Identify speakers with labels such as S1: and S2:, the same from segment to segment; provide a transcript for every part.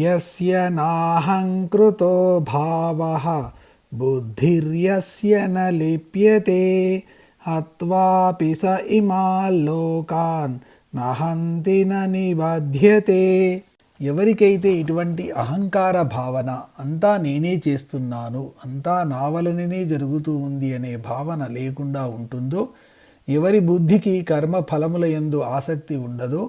S1: యస్య నాహంకృతో భావ బుద్ధిర్యస్య న లిప్యతే హత్వాపి స ఇమాల్లోకాన్ నహంతి నిబధ్యతే ఎవరికైతే ఇటువంటి అహంకార భావన అంతా నేనే చేస్తున్నాను అంతా నా వలననే జరుగుతూ ఉంది అనే భావన లేకుండా ఉంటుందో ఎవరి బుద్ధికి కర్మ ఫలముల ఎందు ఆసక్తి ఉండదో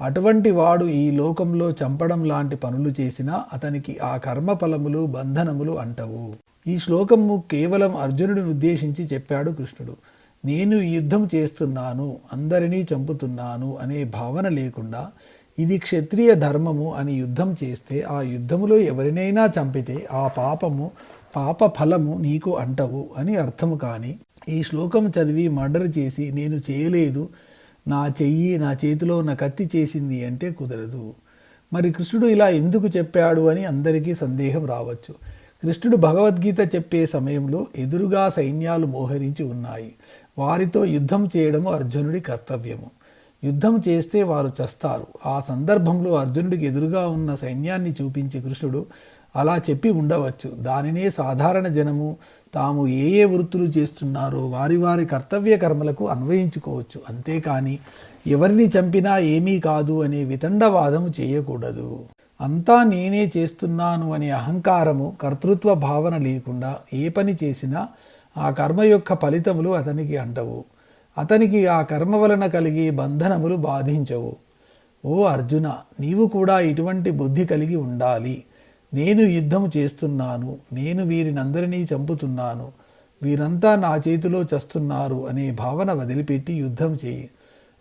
S1: అటువంటి వాడు ఈ లోకంలో చంపడం లాంటి పనులు చేసినా అతనికి ఆ కర్మ ఫలములు బంధనములు అంటవు. ఈ శ్లోకము కేవలం అర్జునుడిని ఉద్దేశించి చెప్పాడు కృష్ణుడు. నేను యుద్ధం చేస్తున్నాను అందరినీ చంపుతున్నాను అనే భావన లేకుండా ఇది క్షత్రియ ధర్మము అని యుద్ధం చేస్తే ఆ యుద్ధములో ఎవరినైనా చంపితే ఆ పాపము పాప ఫలము నీకు అంటవు అని అర్థము కానీ ఈ శ్లోకం చదివి మర్డర్ చేసి నేను చేయలేదు నా చెయ్యి నా చేతిలో ఉన్న కత్తి చేసింది అంటే కుదరదు. మరి కృష్ణుడు ఇలా ఎందుకు చెప్పాడు అని అందరికీ సందేహం రావచ్చు. కృష్ణుడు భగవద్గీత చెప్పే సమయంలో ఎదురుగా సైన్యాలు మోహరించి ఉన్నాయి. వారితో యుద్ధం చేయడము అర్జునుడి కర్తవ్యము. యుద్ధం చేస్తే వారు చస్తారు. ఆ సందర్భంలో అర్జునుడికి ఎదురుగా ఉన్న సైన్యాన్ని చూపించి కృష్ణుడు అలా చెప్పి ఉండవచ్చు. దానినే సాధారణ జనము తాము ఏ ఏ వృత్తులు చేస్తున్నారో వారి వారి కర్తవ్య కర్మలకు అన్వయించుకోవచ్చు. అంతేకాని ఎవరిని చంపినా ఏమీ కాదు అనే వితండవాదము చేయకూడదు. అంతా నేనే చేస్తున్నాను అనే అహంకారము కర్తృత్వ భావన లేకుండా ఏ పని చేసినా ఆ కర్మ యొక్క ఫలితములు అతనికి అంటవు. అతనికి ఆ కర్మ వలన కలిగే బంధనములు బాధించవు. ఓ అర్జున నీవు కూడా ఇటువంటి బుద్ధి కలిగి ఉండాలి. నేను యుద్ధము చేస్తున్నాను నేను వీరినందరినీ చంపుతున్నాను వీరంతా నా చేతిలో చస్తున్నారు అనే భావన వదిలిపెట్టి యుద్ధం చేయి.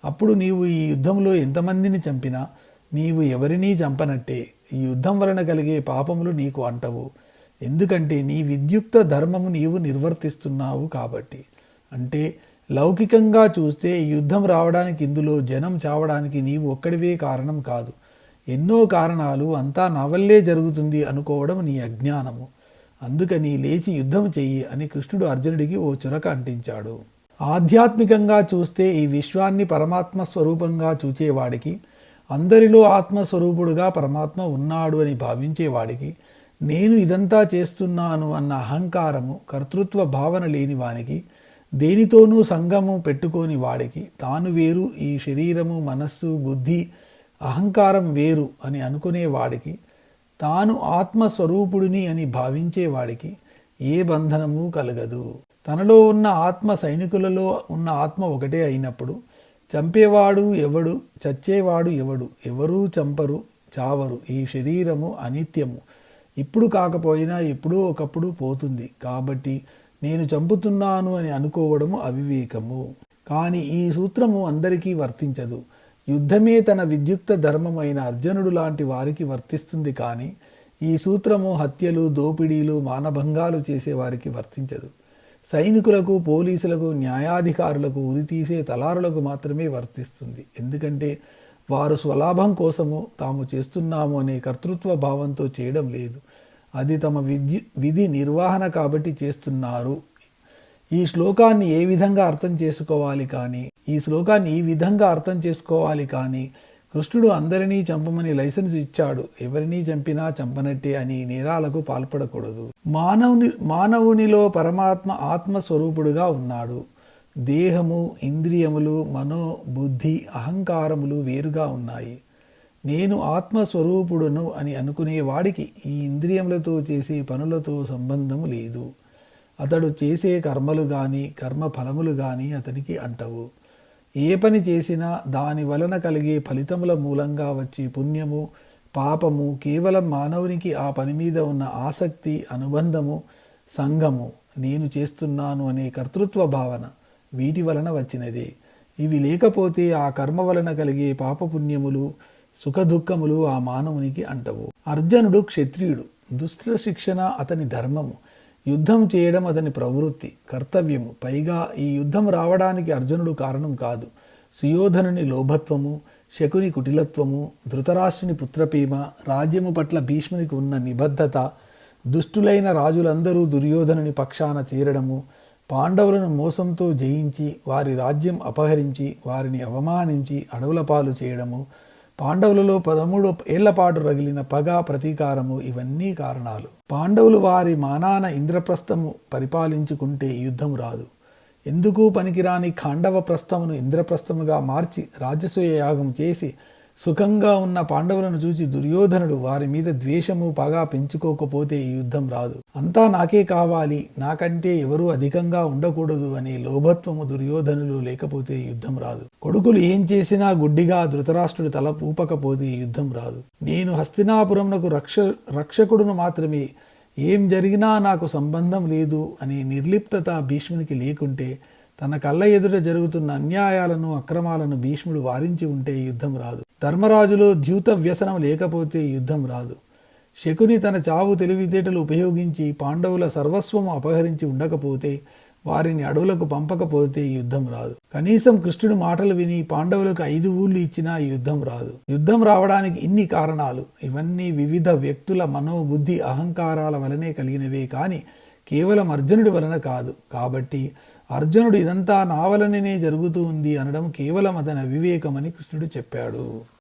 S1: అప్పుడు నీవు ఈ యుద్ధంలో ఎంతమందిని చంపినా నీవు ఎవరినీ చంపనట్టే. ఈ యుద్ధం వలన కలిగే పాపములు నీకు అంటవు. ఎందుకంటే నీ విద్యుక్త ధర్మము నీవు నిర్వర్తిస్తున్నావు కాబట్టి. అంటే లౌకికంగా చూస్తే యుద్ధం రావడానికి ఇందులో జనం చావడానికి నీవు ఒక్కడివే కారణం కాదు. ఎన్నో కారణాలు అంతా నా వల్లే జరుగుతుంది అనుకోవడం నీ అజ్ఞానము. అందుకని లేచి యుద్ధం చెయ్యి అని కృష్ణుడు అర్జునుడికి ఓ చురక అంటించాడు. ఆధ్యాత్మికంగా చూస్తే ఈ విశ్వాన్ని పరమాత్మ స్వరూపంగా చూచేవాడికి అందరిలో ఆత్మస్వరూపుడుగా పరమాత్మ ఉన్నాడు అని భావించేవాడికి నేను ఇదంతా చేస్తున్నాను అన్న అహంకారము కర్తృత్వ భావన లేని వానికి దేనితోనూ సంగము పెట్టుకోని వాడికి తాను వేరు ఈ శరీరము మనస్సు బుద్ధి అహంకారం వేరు అని అనుకునేవాడికి తాను ఆత్మస్వరూపుడిని అని భావించేవాడికి ఏ బంధనము కలగదు. తనలో ఉన్న ఆత్మ సైనికులలో ఉన్న ఆత్మ ఒకటే అయినప్పుడు చంపేవాడు ఎవడు చచ్చేవాడు ఎవడు ఎవరూ చంపరు చావరు. ఈ శరీరము అనిత్యము. ఇప్పుడు కాకపోయినా ఎప్పుడూ ఒకప్పుడు పోతుంది. కాబట్టి నేను చంపుతున్నాను అని అనుకోవడము అవివేకము. కానీ ఈ సూత్రము అందరికీ వర్తించదు. యుద్ధమే తన విద్యుక్త ధర్మమైన అర్జునుడు లాంటి వారికి వర్తిస్తుంది కానీ ఈ సూత్రము హత్యలు దోపిడీలు మానభంగాలు చేసేవారికి వర్తించదు. సైనికులకు పోలీసులకు న్యాయాధికారులకు ఉరితీసే తలారులకు మాత్రమే వర్తిస్తుంది. ఎందుకంటే వారు స్వలాభం కోసము తాము చేస్తున్నాము అనే కర్తృత్వ భావంతో చేయడం లేదు. అది తమ విద్యు విధి నిర్వహణ కాబట్టి చేస్తున్నారు. ఈ శ్లోకాన్ని ఏ విధంగా అర్థం చేసుకోవాలి కానీ ఈ శ్లోకాన్ని ఈ విధంగా అర్థం చేసుకోవాలి కానీ కృష్ణుడు అందరినీ చంపమని లైసెన్స్ ఇచ్చాడు. ఎవరినీ చంపినా చంపనట్టే అని నేరాలకు పాల్పడకూడదు. మానవుని మానవునిలో పరమాత్మ ఆత్మస్వరూపుడుగా ఉన్నాడు. దేహము ఇంద్రియములు మనో బుద్ధి అహంకారములు వేరుగా ఉన్నాయి. నేను ఆత్మస్వరూపుడును అని అనుకునే వాడికి ఈ ఇంద్రియములతో చేసే పనులతో సంబంధము లేదు. అతడు చేసే కర్మలు కానీ కర్మ ఫలములు కానీ అతనికి అంటవు. ఏ పని చేసినా దాని వలన కలిగే ఫలితముల మూలంగా వచ్చే పుణ్యము పాపము కేవలం మానవునికి ఆ పని మీద ఉన్న ఆసక్తి అనుబంధము సంఘము. నేను చేస్తున్నాను అనే కర్తృత్వ భావన వీటి వలన వచ్చినదే. ఇవి లేకపోతే ఆ కర్మ వలన కలిగే పాపపుణ్యములు సుఖదుఖములు ఆ మానవునికి అంటవు. అర్జునుడు క్షత్రియుడు. దుస్త్ర శిక్షణ అతని ధర్మము. యుద్ధం చేయడం అతని ప్రవృత్తి కర్తవ్యము. పైగా ఈ యుద్ధం రావడానికి అర్జునుడు కారణం కాదు. సుయోధనుని లోభత్వము శకుని కుటిలత్వము ధృతరాష్ట్రుని పుత్రపీమ రాజ్యము పట్ల భీష్మునికి ఉన్న నిబద్ధత దుష్టులైన రాజులందరూ దుర్యోధనుని పక్షాన చేరడము పాండవులను మోసంతో జయించి వారి రాజ్యం అపహరించి వారిని అవమానించి అడవుల పాలు చేయడము పాండవులలో పదమూడు ఏళ్ళ పాటు రగిలిన పగ ప్రతీకారము ఇవన్నీ కారణాలు. పాండవులు వారి మానాన ఇంద్రప్రస్థము పరిపాలించుకుంటే యుద్ధం రాదు. ఎందుకు పనికిరాని ఖాండవ ప్రస్థమును ఇంద్రప్రస్థముగా మార్చి రాజసూయ యాగం చేసి సుఖంగా ఉన్న పాండవులను చూసి దుర్యోధనుడు వారి మీద ద్వేషము పగా పెంచుకోకపోతే ఈ యుద్ధం రాదు. అంతా నాకే కావాలి నాకంటే ఎవరూ అధికంగా ఉండకూడదు అనే లోభత్వము దుర్యోధనులు లేకపోతే యుద్ధం రాదు. కొడుకులు ఏం చేసినా గుడ్డిగా ధృతరాష్ట్రుడు తల ఊపకపోతే ఈ యుద్ధం రాదు. నేను హస్తినాపురంనకు రక్ష రక్షకుడును మాత్రమే. ఏం జరిగినా నాకు సంబంధం లేదు అనే నిర్లిప్తత భీష్మునికి లేకుంటే తన కళ్ళ ఎదుట జరుగుతున్న అన్యాయాలను అక్రమాలను భీష్ముడు వారించి ఉంటే యుద్ధం రాదు. ధర్మరాజులో ద్యూత వ్యసనం లేకపోతే యుద్ధం రాదు. శకుని తన చావు తెలివితేటలు ఉపయోగించి పాండవుల సర్వస్వం అపహరించి ఉండకపోతే వారిని అడవులకు పంపకపోతే యుద్ధం రాదు. కనీసం కృష్ణుడు మాటలు విని పాండవులకు ఐదు ఊళ్ళు ఇచ్చినా యుద్ధం రాదు. యుద్ధం రావడానికి ఇన్ని కారణాలు. ఇవన్నీ వివిధ వ్యక్తుల మనోబుద్ధి అహంకారాల వలనే కలిగినవే కానీ కేవలం అర్జునుడి వలన కాదు. కాబట్టి అర్జునుడు ఇదంతా నా వలననే జరుగుతూ ఉంది అనడం కేవలం అతని అవివేకమని కృష్ణుడు చెప్పాడు.